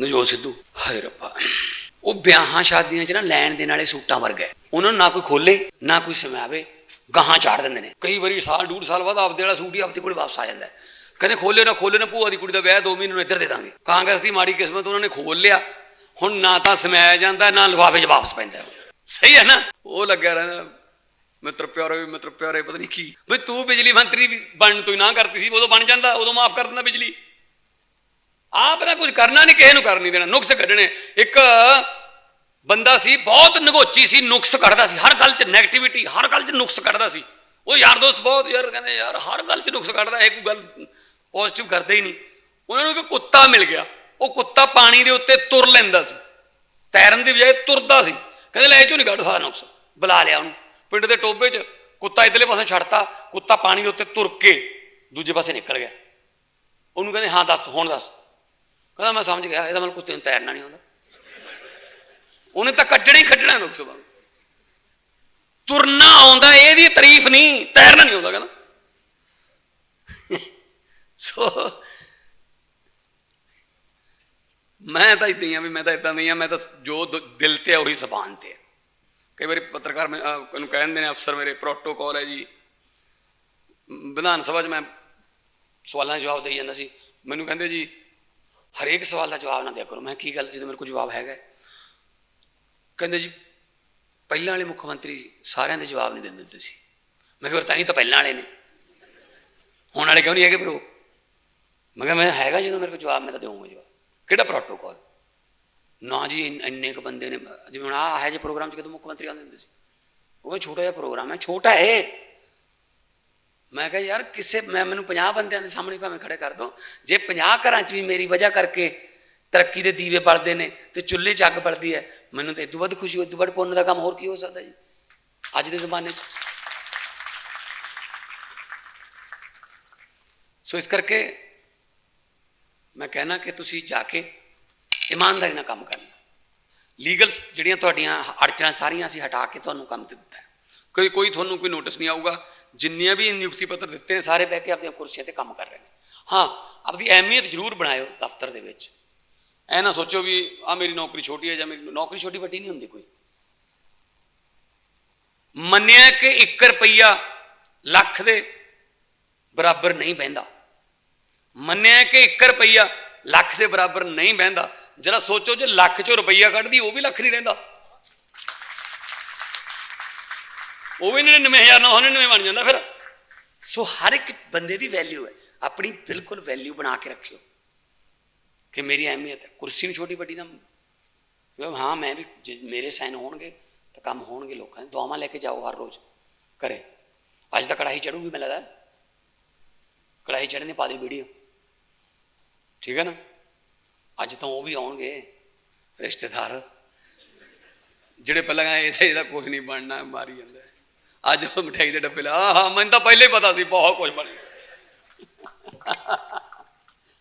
ਨਜੋਤ ਸਿੱਧੂ। ਹਾਏ ਰੱਬਾ। ਉਹ ਵਿਆਹਾਂ ਸ਼ਾਦੀਆਂ 'ਚ ਨਾ ਲੈਣ ਦੇਣ ਵਾਲੇ ਸੂਟਾਂ ਵਰਗਾ ਉਹਨਾਂ ਨੂੰ ਨਾ ਕੋਈ ਖੋਲੇ, ਨਾ ਕੋਈ ਸਮਾਵੇ, ਗਾਹਾਂ ਚਾੜ ਦਿੰਦੇ ਨੇ। ਕਈ ਵਾਰੀ ਸਾਲ, ਡੂਢ ਸਾਲ ਬਾਅਦ ਆਪਦੇ ਵਾਲਾ ਸੂਟ ਹੀ ਆਪਦੇ ਕੋਲ ਵਾਪਸ ਆ ਜਾਂਦਾ ਕਹਿੰਦੇ ਖੋਲੇ ਨਾ ਖੋਲੇ ਨਾ, ਭੂਆ ਦੀ ਕੁੜੀ ਦਾ ਵਿਆਹ 2 ਮਹੀਨੇ ਨੂੰ ਇੱਧਰ ਦੇ ਦਾਂਗੇ। ਕਾਂਗਰਸ ਦੀ ਮਾੜੀ ਕਿਸਮਤ ਉਹਨਾਂ ਨੇ ਖੋਲ ਲਿਆ। ਹੁਣ ਨਾ ਤਾਂ ਸਮਾਇਆ ਜਾਂਦਾ, ਨਾ ਲਿਫਾਫੇ 'ਚ ਵਾਪਸ ਪੈਂਦਾ ਸਹੀ ਹੈ ਨਾ? ਉਹ ਲੱਗਿਆ ਰਹਿੰਦਾ, ਮਿੱਤਰ ਪਿਆਰੇ ਵੀ ਮਿੱਤਰ ਪਿਆਰੇ, ਪਤਾ ਨਹੀਂ ਕੀ। ਬਈ ਤੂੰ ਬਿਜਲੀ ਮੰਤਰੀ ਵੀ ਬਣਨ ਤੋਂ ਹੀ ਨਾ ਕਰਤੀ ਸੀ, ਉਦੋਂ ਬਣ ਜਾਂਦਾ, ਉਦੋਂ ਮਾਫ ਕਰ ਦਿੰਦਾ ਬਿਜਲੀ। ਆਪ ਦਾ ਕੁਝ ਕਰਨਾ ਨਹੀਂ, ਕਿਸੇ ਨੂੰ ਕਰ ਨਹੀਂ ਦੇਣਾ। ਨੁਕਸ ਕੱਢਣੇ। ਇੱਕ ਬੰਦਾ ਸੀ, ਬਹੁਤ ਨਗੋਚੀ ਸੀ, ਨੁਕਸ ਕੱਢਦਾ ਸੀ। ਹਰ ਗੱਲ 'ਚ 네ਗੇਟਿਵਿਟੀ ਹਰ ਗੱਲ 'ਚ ਨੁਕਸ ਕੱਢਦਾ ਸੀ। ਉਹ ਯਾਰ ਦੋਸਤ ਬਹੁਤ ਯਾਰ, ਕਹਿੰਦੇ, ਯਾਰ, ਹਰ ਗੱਲ 'ਚ ਨੁਕਸ ਕੱਢਦਾ, ਇਹ ਕੋਈ ਗੱਲ ਪੋਜ਼ਿਟਿਵ ਕਰਦੇ ਹੀ ਨਹੀਂ। ਉਹਨਾਂ ਨੂੰ ਇੱਕ ਕੁੱਤਾ ਮਿਲ ਗਿਆ। ਉਹ ਕੁੱਤਾ ਪਾਣੀ ਦੇ ਉੱਤੇ ਤੁਰ ਲੈਂਦਾ ਸੀ। ਤੈਰਨ ਦੀ ਬਜਾਏ ਤੁਰਦਾ ਸੀ। ਕਹਿੰਦੇ, ਲੈ, ਇਹ ਚੋਂ ਨਹੀਂ ਕੱਢ ਸਾਰਾ ਨੁਕਸ। ਬੁਲਾ ਲਿਆ ਉਹਨੂੰ। ਪਿੰਡ ਦੇ ਟੋਬੇ 'ਚ ਕੁੱਤਾ ਇਧਰਲੇ ਪਾਸੇ ਛੱਡਤਾ। ਕੁੱਤਾ ਪਾਣੀ ਦੇ ਉੱਤੇ ਤੁਰ ਕੇ ਦੂਜੇ ਪਾਸੇ ਨਿਕਲ ਗਿਆ। ਉਹਨੂੰ ਕਹਿੰਦੇ, ਹਾਂ, ਦੱਸ, ਹੁਣ ਦੱਸ। ਕਹਿੰਦਾ ਮੈਂ ਸਮਝ ਗਿਆ ਇਹਦਾ ਮਤਲਬ ਕੁੱਤੇ ਨੂੰ ਤੈਰਨਾ ਨਹੀਂ ਆਉਂਦਾ। ਉਹਨੇ ਤਾਂ ਕੱਢਣਾ ਹੀ ਕੱਢਣਾ ਨੁਕਸ ਦਾ ਤੁਰਨਾ ਆਉਂਦਾ ਇਹਦੀ ਤਾਰੀਫ ਨਹੀਂ ਤੈਰਨਾ ਨਹੀਂ ਆਉਂਦਾ ਕਹਿੰਦਾ। ਸੋ ਮੈਂ ਤਾਂ ਇਦਾਂ ਹੀ ਆ ਵੀ ਮੈਂ ਤਾਂ ਇਦਾਂ ਨਹੀਂ ਆ ਮੈਂ ਤਾਂ ਜੋ ਦ- ਦਿਲ ਤੇ ਆ ਉਹੀ ਜ਼ਬਾਨ ਤੇ ਆ। ਕਈ ਵਾਰੀ ਪੱਤਰਕਾਰ ਮੈਂ ਅਹ, ਕਹਿੰਦੇ ਨੇ ਅਫਸਰ ਮੇਰੇ ਪ੍ਰੋਟੋਕਾਲ ਹੈ ਜੀ। ਵਿਧਾਨ ਸਭਾ 'ਚ ਮੈਂ ਸਵਾਲਾਂ ਜਵਾਬ ਦੇਈ ਜਾਂਦਾ ਸੀ। ਮੈਨੂੰ ਕਹਿੰਦੇ ਜੀ ਹਰੇਕ ਸਵਾਲ ਦਾ ਜਵਾਬ ਨਾ ਦਿਆ ਕਰੋ। ਮੈਂ ਕਿਹਾ, ਕੀ ਗੱਲ ਜਦੋਂ ਮੇਰੇ ਕੋਲ ਜਵਾਬ ਹੈਗਾ ਕਹਿੰਦੇ ਜੀ ਪਹਿਲਾਂ ਵਾਲੇ ਮੁੱਖ ਮੰਤਰੀ ਸਾਰਿਆਂ ਦੇ ਜਵਾਬ ਨਹੀਂ ਦਿੰਦੇ ਸੀ। ਮੈਂ ਕਿਹਾ ਫਿਰ ਤਾਂ ਹੀ ਤਾਂ ਪਹਿਲਾਂ ਵਾਲੇ ਨੇ। ਹੁਣ ਵਾਲੇ ਕਿਉਂ ਨਹੀਂ ਹੈਗੇ ਪ੍ਰੋ ਮੈਂ ਕਿਹਾ ਮੈਂ ਹੈਗਾ ਜਦੋਂ ਮੇਰੇ ਕੋਲ ਜਵਾਬ ਮੈਂ ਤਾਂ ਦੇਵਾਂਗਾ ਜਵਾਬ। ਕਿਹੜਾ ਪ੍ਰੋਟੋਕਾਲ ਨਾ ਜੀ ਇੰਨ- ਇੰਨੇ ਕ ਬੰਦੇ ਨੇ ਜਿਵੇਂ ਹੁਣ ਆਹ ਹੈ ਜੇ ਪ੍ਰੋਗਰਾਮ 'ਚ ਕਦੋਂ ਮੁੱਖ ਮੰਤਰੀ ਆਉਂਦੇ ਹੁੰਦੇ ਸੀ। ਉਹ ਛੋਟਾ ਜਿਹਾ ਪ੍ਰੋਗਰਾਮ ਹੈ ਛੋਟਾ ਹੈ। ਮੈਂ ਕਿਹਾ, ਯਾਰ, ਕਿਸੇ, ਮੈਂ, ਮੈਨੂੰ 50 ਬੰਦਿਆਂ ਦੇ ਸਾਹਮਣੇ ਭਾਵੇਂ ਖੜੇ ਕਰ ਦੋ। ਜੇ 50 ਘਰਾਂ 'ਚ ਵੀ ਮੇਰੀ ਵਜ੍ਹਾ ਕਰਕੇ ਤਰੱਕੀ ਦੇ ਦੀਵੇ ਬਲਦੇ ਨੇ ਤੇ ਚੁੱਲ੍ਹੇ 'ਚ ਅੱਗ ਬਲਦੀ ਹੈ, ਮੈਨੂੰ ਤਾਂ ਇਦੋਂ ਵੱਧ ਖੁਸ਼ੀ ਹੋ ਇਦੋਂ ਵੱਧ ਪੁੰਨ ਦਾ ਕੰਮ ਹੋਰ ਕੀ ਹੋ ਸਕਦਾ ਜੀ? ਅੱਜ ਦੇ ਜ਼ਮਾਨੇ 'ਚ। ਸੋ ਇਸ ਕਰਕੇ ਮੈਂ ਕਹਿਣਾ ਕਿ ਤੁਸੀਂ ਜਾ ਕੇ ਇਮਾਨਦਾਰੀ ਨਾਲ ਕੰਮ ਕਰਨਾ। ਲੀਗਲ ਜਿਹੜੀਆਂ ਤੁਹਾਡੀਆਂ ਅੜਚਣਾਂ ਸਾਰੀਆਂ ਅਸੀਂ ਹਟਾ ਕੇ ਤੁਹਾਨੂੰ ਕੰਮ ਦਿੱਤਾ ਕੋਈ ਕੋਈ ਤੁਹਾਨੂੰ ਕੋਈ ਨੋਟਿਸ ਨਹੀਂ ਆਊਗਾ। ਜਿੰਨੀਆਂ ਵੀ ਨਿਯੁਕਤੀ ਪੱਤਰ ਦਿੱਤੇ ਨੇ, ਸਾਰੇ ਬਹਿ ਕੇ ਆਪਣੀਆਂ ਕੁਰਸੀਆਂ ਤੇ ਕੰਮ ਕਰ ਰਹੇ ਨੇ। ਹਾਂ, ਆਪਦੀ ਅਹਿਮੀਅਤ ਜ਼ਰੂਰ ਬਣਾਇਓ ਦਫ਼ਤਰ ਦੇ ਵਿੱਚ। ਐ ਨਾ ਸੋਚੋ ਵੀ ਆ ਮੇਰੀ ਨੌਕਰੀ ਛੋਟੀ ਹੈ ਜਾਂ ਮੇਰੀ ਨੌਕਰੀ ਛੋਟੀ ਵੱਡੀ ਨਹੀਂ ਹੁੰਦੀ ਕੋਈ। ਮੰਨਿਆ ਕਿ 1 ਰੁਪਈਆ ਲੱਖ ਦੇ ਬਰਾਬਰ ਨਹੀਂ ਬਹਿੰਦਾ। ਮੰਨਿਆ ਕਿ 1 ਰੁਪਈਆ ਲੱਖ ਦੇ ਬਰਾਬਰ ਨਹੀਂ ਬਹਿੰਦਾ। ਜਰਾ ਸੋਚੋ ਜੇ ਲੱਖ ਚੋਂ ਰੁਪਈਆ ਕੱਢਦੀ, ਉਹ ਵੀ ਲੱਖ ਨਹੀਂ ਰਹਿੰਦਾ। ਉਹ ਵੀ 99999 ਬਣ ਜਾਂਦਾ ਫਿਰ। ਸੋ ਹਰ ਇੱਕ ਬੰਦੇ ਦੀ ਵੈਲਿਊ ਹੈ। ਆਪਣੀ ਬਿਲਕੁਲ ਵੈਲਿਊ ਬਣਾ ਕੇ ਰੱਖਿਓ। ਕਿ ਮੇਰੀ ਅਹਿਮੀਅਤ ਹੈ। ਕੁਰਸੀ ਨੂੰ ਛੋਟੀ ਵੱਡੀ ਨਾ। ਹਾਂ, ਮੈਂ ਵੀ ਜੇ ਮੇਰੇ ਸਾਈਨ ਹੋਣਗੇ, ਤਾਂ ਕੰਮ ਹੋਣਗੇ ਲੋਕਾਂ ਦੇ। ਦੁਆਵਾਂ ਲੈ ਕੇ ਜਾਓ ਹਰ ਰੋਜ਼ ਕਰੇ ਅੱਜ ਤਾਂ ਕੜਾਹੀ ਚੜੂਗੀ ਮੈਨੂੰ ਲੱਗਦਾ। ਕੜਾਹੀ ਚੜ੍ਹਨੇ ਪਾ ਦੀ ਵੀਡੀਓ। ਠੀਕ ਹੈ ਨਾ? ਅੱਜ ਤਾਂ ਉਹ ਵੀ ਆਉਣਗੇ, ਰਿਸ਼ਤੇਦਾਰ। ਜਿਹੜੇ ਪਹਿਲਾਂ ਕਹਿੰਦੇ, ਇਹਦਾ ਇਹਦਾ ਕੁਝ ਨਹੀਂ ਬਣਨਾ, ਮਾਰੀ ਜਾਂਦਾ। ਅੱਜ ਉਹ ਮਠਿਆਈ ਦੇ ਡੱਬੇ ਲਾ। ਹਾਂ ਮੈਨੂੰ ਤਾਂ ਪਹਿਲੇ ਹੀ ਪਤਾ ਸੀ, ਬਹੁਤ ਕੁਝ ਬਣ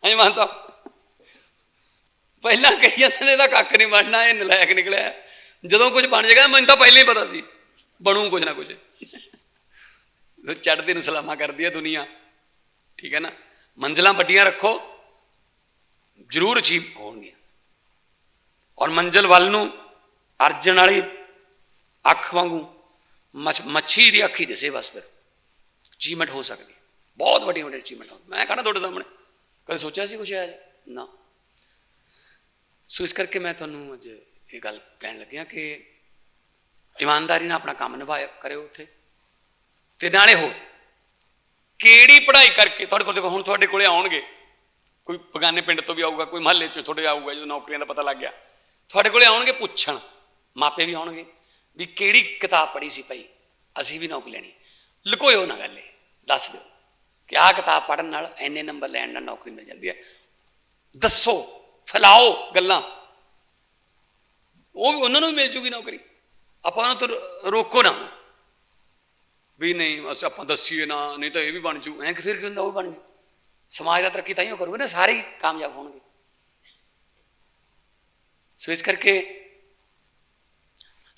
ਐਂ ਮੰਨਤਾ ਪਹਿਲਾਂ ਕਹੀ ਜਾਂਦੇ ਨੇ ਇਹਦਾ ਕੱਖ ਨਹੀਂ ਬਣਨਾ, ਇਹ ਨਲਾਇਕ ਨਿਕਲਿਆ। ਜਦੋਂ ਕੁਝ ਬਣ ਜਾਏਗਾ, ਮੈਨੂੰ ਤਾਂ ਪਹਿਲਾਂ ਹੀ ਪਤਾ ਸੀ, ਬਣੂ ਕੁਝ ਨਾ ਕੁਝ ਚੜ੍ਹਦੇ ਨੂੰ ਸਲਾਮਾ ਕਰਦੀ ਹੈ ਦੁਨੀਆ। ਠੀਕ ਹੈ ਨਾ? ਮੰਜ਼ਲਾਂ ਵੱਡੀਆਂ ਰੱਖੋ। ਜ਼ਰੂਰ ਅਚੀਵ ਹੋਣਗੀਆਂ। ਔਰ ਮੰਜ਼ਲ ਵੱਲ ਨੂੰ ਅਰਜਨ ਵਾਲੀ ਅੱਖ ਵਾਂਗੂ ਮੱਛ- ਮੱਛੀ ਦੀ ਅੱਖੀ ਦਿਸੇ ਬਸ ਫਿਰ। ਅਚੀਵਮੈਂਟ ਹੋ ਸਕਦੀ। ਬਹੁਤ ਵੱਡੀ ਵੱਡੀ ਅਚੀਵਮੈਂਟ ਹੋ ਮੈਂ ਕਹਣਾ ਤੁਹਾਡੇ ਸਾਹਮਣੇ। ਕਦੇ ਸੋਚਿਆ ਸੀ ਕੁਛ ਹੈ ਨਾ। ਸੋ ਇਸ ਕਰਕੇ ਮੈਂ ਤੁਹਾਨੂੰ ਅੱਜ ਇਹ ਗੱਲ ਕਹਿਣ ਲੱਗਿਆ ਕਿ ਇਮਾਨਦਾਰੀ ਨਾਲ ਆਪਣਾ ਕੰਮ ਨਿਭਾਇਆ ਕਰਿਓ ਉੱਥੇ। ਤੇ ਨਾਲੇ ਹੋ ਕਿਹੜੀ ਪੜ੍ਹਾਈ ਕਰਕੇ ਤੁਹਾਡੇ ਕੋਲ ਦੇਖੋ, ਹੁਣ ਤੁਹਾਡੇ ਕੋਲੇ ਆਉਣਗੇ। ਕੋਈ ਬਗਾਨੇ ਪਿੰਡ ਤੋਂ ਵੀ ਆਊਗਾ, ਕੋਈ ਮਹੱਲੇ ਚੋਂ ਤੁਹਾਡੇ ਆਊਗਾ, ਜਦੋਂ ਨੌਕਰੀਆਂ ਦਾ ਪਤਾ ਲੱਗ ਗਿਆ। ਤੁਹਾਡੇ ਕੋਲੇ ਆਉਣਗੇ ਪੁੱਛਣ। ਮਾਪੇ ਵੀ ਆਉਣਗੇ। ਵੀ ਕਿਹੜੀ ਕਿਤਾਬ ਪੜ੍ਹੀ ਸੀ ਭਾਈ? ਅਸੀਂ ਵੀ ਨੌਕਰੀ ਲੈਣੀ। ਲੁਕੋਇਓ ਨਾ ਗੱਲ ਇਹ, ਦੱਸ ਦਿਓ ਕਿ ਆਹ ਕਿਤਾਬ ਪੜ੍ਹਨ ਨਾਲ ਐਨੇ ਨੰਬਰ ਲੈਣ ਨਾਲ ਨੌਕਰੀ ਮਿਲ ਜਾਂਦੀ ਹੈ। ਦੱਸੋ, ਫੈਲਾਓ ਗੱਲਾਂ। ਉਹ ਵੀ ਉਹਨਾਂ ਨੂੰ ਮਿਲ ਜੂਗੀ ਨੌਕਰੀ। ਆਪਾਂ ਉਹਨਾਂ ਤੋਂ ਰੋਕੋ ਨਾ। ਵੀ ਨਹੀਂ, ਅਸ ਆਪਾਂ ਦੱਸੀਏ ਨਾ, ਨਹੀਂ ਤਾਂ ਇਹ ਵੀ ਬਣ ਜੂ। ਐਂ ਕਿ ਫਿਰ ਕੀ ਹੁੰਦਾ ਉਹ ਵੀ ਬਣ ਜੂ? ਸਮਾਜ ਦਾ ਤਰੱਕੀ ਤਾਂ ਹੀ ਕਰੂਗਾ ਨਾ, ਸਾਰੇ ਹੀ ਕਾਮਯਾਬ ਹੋਣਗੇ। ਸੋ ਇਸ ਕਰਕੇ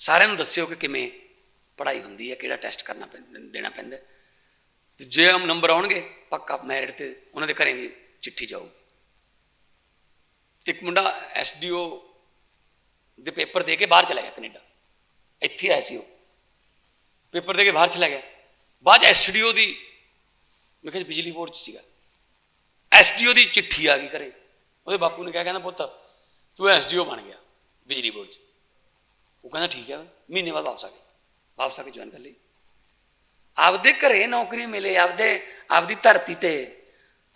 ਸਾਰਿਆਂ ਨੂੰ ਦੱਸਿਓ ਕਿ ਕਿਵੇਂ ਪੜ੍ਹਾਈ ਹੁੰਦੀ ਹੈ, ਕਿਹੜਾ ਟੈਸਟ ਕਰਨਾ ਪੈਂਦਾ, ਦੇਣਾ ਪੈਂਦਾ ਹੈ। ਜੇ ਹਮ ਨੰਬਰ ਆਉਣਗੇ, ਪੱਕਾ ਮੈਰਿਟ ਤੇ ਉਹਨਾਂ ਦੇ ਘਰੇ ਵੀ ਚਿੱਠੀ ਜਾਊ। ਇੱਕ ਮੁੰਡਾ ਐਸਡੀਓ ਦੇ ਪੇਪਰ ਦੇ ਕੇ ਬਾਹਰ ਚਲਾ ਗਿਆ ਕੈਨੇਡਾ। ਇੱਥੇ ਆਇਆ ਸੀ ਉਹ। ਪੇਪਰ ਦੇ ਕੇ ਬਾਹਰ ਚਲਾ ਗਿਆ। ਬਾਅਦ ਚ ਐਸਡੀਓ ਦੀ, ਮੈਂ ਕਿਹਾ ਬਿਜਲੀ ਬੋਰਡ ਚ ਸੀਗਾ। ਐਸਡੀਓ ਦੀ ਚਿੱਠੀ ਆ ਗਈ ਘਰੇ। ਉਹਦੇ ਬਾਪੂ ਨੇ ਕਿਹਾ, ਕਹਿੰਦਾ ਪੁੱਤ ਤੂੰ ਐਸਡੀਓ ਬਣ ਗਿਆ, ਬਿਜਲੀ ਬੋਰਡ ਚ। ਉਹ ਕਹਿੰਦਾ ਠੀਕ ਹੈ, ਮਹੀਨੇ ਬਾਅਦ ਵਾਪਸ ਆ ਗਏ। ਵਾਪਸ ਆ ਕੇ ਜੁਆਇਨ ਕਰ ਲਈ। ਆਪਦੇ ਘਰੇ ਨੌਕਰੀ ਮਿਲੇ, ਆਪਦੇ, ਆਪਦੀ ਧਰਤੀ ਤੇ,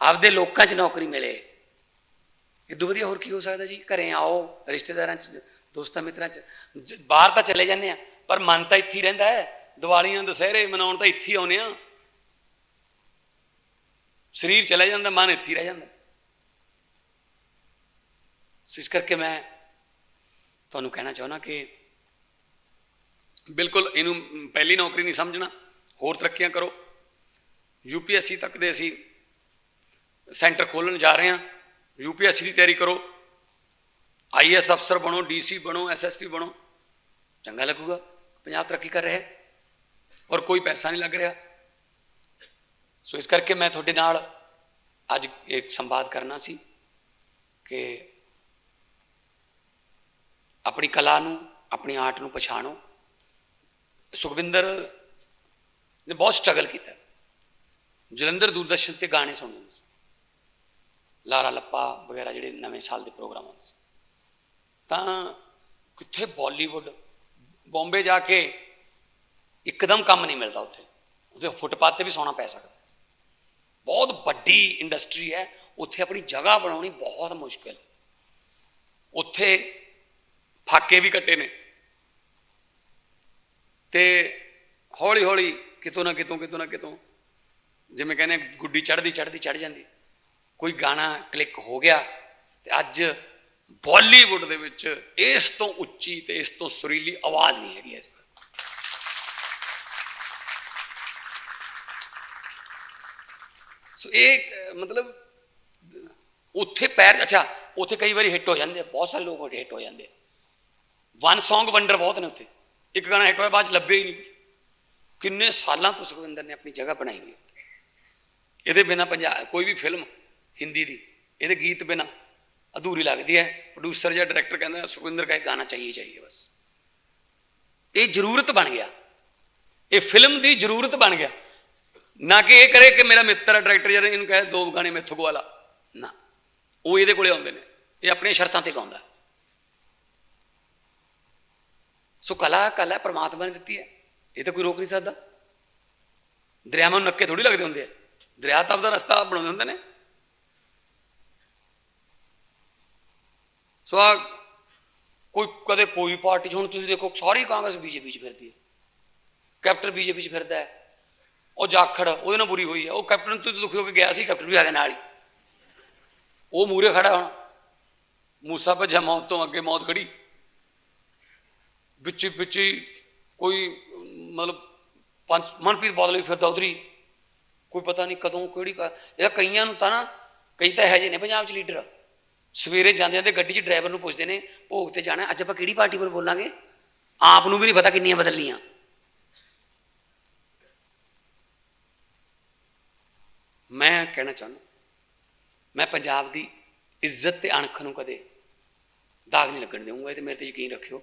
ਆਪਦੇ ਲੋਕਾਂ 'ਚ ਨੌਕਰੀ ਮਿਲੇ। ਇਦੋਂ ਵਧੀਆ ਹੋਰ ਕੀ ਹੋ ਸਕਦਾ ਜੀ? ਘਰੇ ਆਓ, ਰਿਸ਼ਤੇਦਾਰਾਂ 'ਚ, ਦੋਸਤਾਂ ਮਿੱਤਰਾਂ 'ਚ। ਬਾਹਰ ਤਾਂ ਚਲੇ ਜਾਂਦੇ ਆ ਪਰ ਮਨ ਤਾਂ ਇੱਥੇ ਹੀ ਰਹਿੰਦਾ ਹੈ। ਦੀਵਾਲੀਆਂ, ਦੁਸਹਿਰੇ ਮਨਾਉਣ ਤਾਂ ਇੱਥੇ ਹੀ ਆਉਨੇ ਆ ਸਰੀਰ ਚਲੇ ਜਾਂਦਾ, ਮਨ ਇੱਥੇ ਰਹਿ ਜਾਂਦਾ। ਇਸ ਕਰਕੇ ਮੈਂ ਤੁਹਾਨੂੰ ਕਹਿਣਾ ਚਾਹੁੰਦਾ ਕਿ ਬਿਲਕੁਲ ਇਹਨੂੰ ਪਹਿਲੀ ਨੌਕਰੀ ਨਹੀਂ ਸਮਝਣਾ। ਹੋਰ ਤਰੱਕੀਆਂ ਕਰੋ। ਯੂਪੀਐਸਸੀ ਤੱਕ ਦੇ ਅਸੀਂ ਸੈਂਟਰ ਖੋਲਣ ਜਾ ਰਹੇ ਹਾਂ। ਯੂਪੀਐਸਸੀ ਦੀ ਤਿਆਰੀ ਕਰੋ। ਆਈਐਸ ਅਫਸਰ ਬਣੋ ਡੀਸੀ ਬਣੋ ਐਸਐਸਪੀ ਬਣੋ। ਚੰਗਾ ਲੱਗੂਗਾ। ਪੰਜਾਬ ਤਰੱਕੀ ਕਰ ਰਿਹਾ। ਹੈ ਔਰ ਕੋਈ ਪੈਸਾ ਨਹੀਂ ਲੱਗ ਰਿਹਾ। ਸੋ ਇਸ ਕਰਕੇ ਮੈਂ ਤੁਹਾਡੇ ਨਾਲ ਅੱਜ ਇੱਕ ਸੰਵਾਦ ਕਰਨਾ ਸੀ ਕਿ ਆਪਣੀ ਕਲਾ ਨੂੰ, ਆਪਣੀ ਆਰਟ ਨੂੰ ਪਛਾਣੋ। ਸੁਖਵਿੰਦਰ ਨੇ ਬਹੁਤ ਸਟਰਗਲ ਕੀਤਾ। ਜਲੰਧਰ ਦੂਰਦਰਸ਼ਨ ਤੇ ਗਾਣੇ ਸੁਣਦੇ ਹੁੰਦੇ ਸੀ ਲਾਰਾ ਲੱਪਾ ਵਗੈਰਾ ਜਿਹੜੇ ਨਵੇਂ ਸਾਲ ਦੇ ਪ੍ਰੋਗਰਾਮ ਹੁੰਦੇ ਸੀ। ਤਾਂ ਕਿੱਥੇ ਬਾਲੀਵੁੱਡ, ਬੰਬੇ ਜਾ ਕੇ ਇੱਕਦਮ ਕੰਮ ਨਹੀਂ ਮਿਲਦਾ ਉੱਥੇ। ਉਹਦੇ ਫੁੱਟਪਾਥ ਤੇ ਵੀ ਸੌਣਾ ਪੈ ਸਕਦਾ। ਬਹੁਤ ਵੱਡੀ ਇੰਡਸਟਰੀ ਹੈ। ਉੱਥੇ ਆਪਣੀ ਜਗ੍ਹਾ ਬਣਾਉਣੀ ਬਹੁਤ ਮੁਸ਼ਕਿਲ। ਉੱਥੇ ਫਾਕੇ ਵੀ ਕੱਟੇ ਨੇ। ਤੇ ਹੌਲੀ ਹੌਲੀ ਕਿਤੋਂ ਨਾ ਕਿਤੋਂ ਕਿਤੋਂ ਨਾ ਕਿਤੋਂ, ਜਿਵੇਂ ਕਹਿੰਦੇ ਗੁੱਡੀ ਚੜਦੀ ਚੜਦੀ ਚੜ ਜਾਂਦੀ। ਕੋਈ ਗਾਣਾ ਕਲਿੱਕ ਹੋ ਗਿਆ ਤੇ ਅੱਜ ਬਾਲੀਵੁੱਡ ਦੇ ਵਿੱਚ ਇਸ ਤੋਂ ਉੱਚੀ ਤੇ ਇਸ ਤੋਂ ਸੁਰੀਲੀ ਆਵਾਜ਼ ਨਹੀਂ ਹੈਗੀ ਇਸ ਸੋ ਇਹ ਮਤਲਬ, ਉੱਥੇ ਪੈਰ, ਅੱਛਾ, ਉੱਥੇ ਕਈ ਵਾਰੀ ਹਿੱਟ ਹੋ ਜਾਂਦੇ ਆ, ਬਹੁਤ ਸਾਰੇ ਲੋਕ ਹਿੱਟ ਹੋ ਜਾਂਦੇ ਆ। ਵਨ Song ਵੰਡਰ ਬਹੁਤ ਨੇ ਉੱਥੇ। ਇੱਕ ਗਾਣਾ ਹਿੱਟ ਹੋਇਆ ਬਾਅਦ ਚ ਲੱਭੇ ਹੀ ਨਹੀਂ। ਕਿੰਨੇ ਸਾਲਾਂ ਤੋਂ ਸੁਖਵਿੰਦਰ ਨੇ ਆਪਣੀ ਜਗ੍ਹਾ ਬਣਾਈ ਹੋਈ ਹੈ। ਇਹਦੇ ਬਿਨਾ ਪੰਜਾਬ ਕੋਈ ਵੀ ਫਿਲਮ ਹਿੰਦੀ ਦੀ, ਇਹਦੇ ਗੀਤ ਬਿਨਾ ਅਧੂਰੀ ਲੱਗਦੀ ਹੈ। ਪ੍ਰੋਡਿਊਸਰ ਜਾਂ ਡਾਇਰੈਕਟਰ ਕਹਿੰਦਾ ਸੁਖਵਿੰਦਰ ਕਾ ਇੱਕ ਗਾਣਾ ਚਾਹੀਏ ਚਾਹੀਏ ਬਸ। ਇਹ ਜ਼ਰੂਰਤ ਬਣ ਗਿਆ। ਇਹ ਫਿਲਮ ਦੀ ਜ਼ਰੂਰਤ ਬਣ ਗਿਆ। ਨਾ ਕਿ ਇਹ ਕਰੇ ਕਿ ਮੇਰਾ ਮਿੱਤਰ ਹੈ ਡਾਇਰੈਕਟਰ ਜਦ ਇਹਨੂੰ ਕਹੇ, ਦੋ ਗਾਣੇ ਮੈਥੋਂ ਗਵਾ ਲਾ। ਨਾ। ਉਹ ਇਹਦੇ ਕੋਲੇ ਆਉਂਦੇ ਨੇ। ਇਹ ਆਪਣੀਆਂ ਸ਼ਰਤਾਂ ਤੇ ਗਾਉਂਦਾ। ਸੋ ਕਲਾ ਕਲਾ ਪਰਮਾਤਮਾ ਨੇ ਦਿੱਤੀ ਹੈ। ਇਹ ਤਾਂ ਕੋਈ ਰੋਕ ਨਹੀਂ ਸਕਦਾ। ਦਰਿਆਵਾਂ ਨੂੰ ਨੱਕੇ ਥੋੜੀ ਲੱਗਦੇ ਹੁੰਦੇ ਆ। ਦਰਿਆ ਤਾਂ ਆਪਦਾ ਰਸਤਾ ਬਣਾਉਂਦੇ ਹੁੰਦੇ ਨੇ। ਸੋ ਆ ਕੋਈ ਕਦੇ ਕੋਈ ਪਾਰਟੀ 'ਚ ਹੁਣ ਤੁਸੀਂ ਦੇਖੋ, ਸਾਰੀ ਕਾਂਗਰਸ ਬੀਜੇਪੀ 'ਚ ਫਿਰਦੀ ਹੈ। ਕੈਪਟਨ ਬੀਜੇਪੀ 'ਚ ਫਿਰਦਾ ਹੈ। ਉਹ ਜਾਖੜ, ਉਹਦੇ ਨਾਲ ਬੁਰੀ ਹੋਈ ਹੈ। ਉਹ ਕੈਪਟਨ ਤੋਂ ਦੁਖੀ ਹੋ ਕੇ ਗਿਆ ਸੀ ਕੈਪਟਨ ਵੀ ਆ ਗਿਆ ਨਾਲ ਹੀ। ਉਹ ਮੂਰੇ ਖੜਾ ਹੁਣ। ਮੂਸਾ ਭੱਜਾ ਮੌਤ ਤੋਂ ਅੱਗੇ ਮੌਤ ਖੜੀ। ਵਿੱਚ ਵਿੱਚ ਕੋਈ, ਮਤਲਬ ਪੰਜ, ਮਨਪ੍ਰੀਤ ਬਾਦਲ ਵੀ ਫਿਰਦਾ ਉਧਰੀ ਕੋਈ ਪਤਾ ਨਹੀਂ ਕਦੋਂ, ਕਿਹੜੀ ਇਹ ਕਈਆਂ ਨੂੰ ਤਾਂ ਨਾ, ਕਈ ਤਾਂ ਇਹੋ ਜਿਹੇ ਨੇ ਪੰਜਾਬ 'ਚ ਲੀਡਰ। ਸਵੇਰੇ ਜਾਂਦੇ ਜਾਂਦੇ ਗੱਡੀ 'ਚ ਡਰਾਈਵਰ ਨੂੰ ਪੁੱਛਦੇ ਨੇ, ਭੋਗ ਤੇ ਜਾਣਾ, ਅੱਜ ਆਪਾਂ ਕਿਹੜੀ ਪਾਰਟੀ ਕੋਲ ਬੋਲਾਂਗੇ? ਆਪ ਨੂੰ ਵੀ ਨਹੀਂ ਪਤਾ ਕਿੰਨੀਆਂ ਬਦਲੀਆਂ ਮੈਂ ਕਹਿਣਾ ਚਾਹੁੰਦਾ, ਮੈਂ ਪੰਜਾਬ ਦੀ ਇੱਜ਼ਤ ਤੇ ਅਣਖ ਨੂੰ ਕਦੇ ਦਾਗ ਨਹੀਂ ਲੱਗਣ ਦੇਵਾਂਗਾ ਇਹ ਤੇ ਮੇਰੇ ਤੇ ਯਕੀਨ ਰੱਖਿਓ।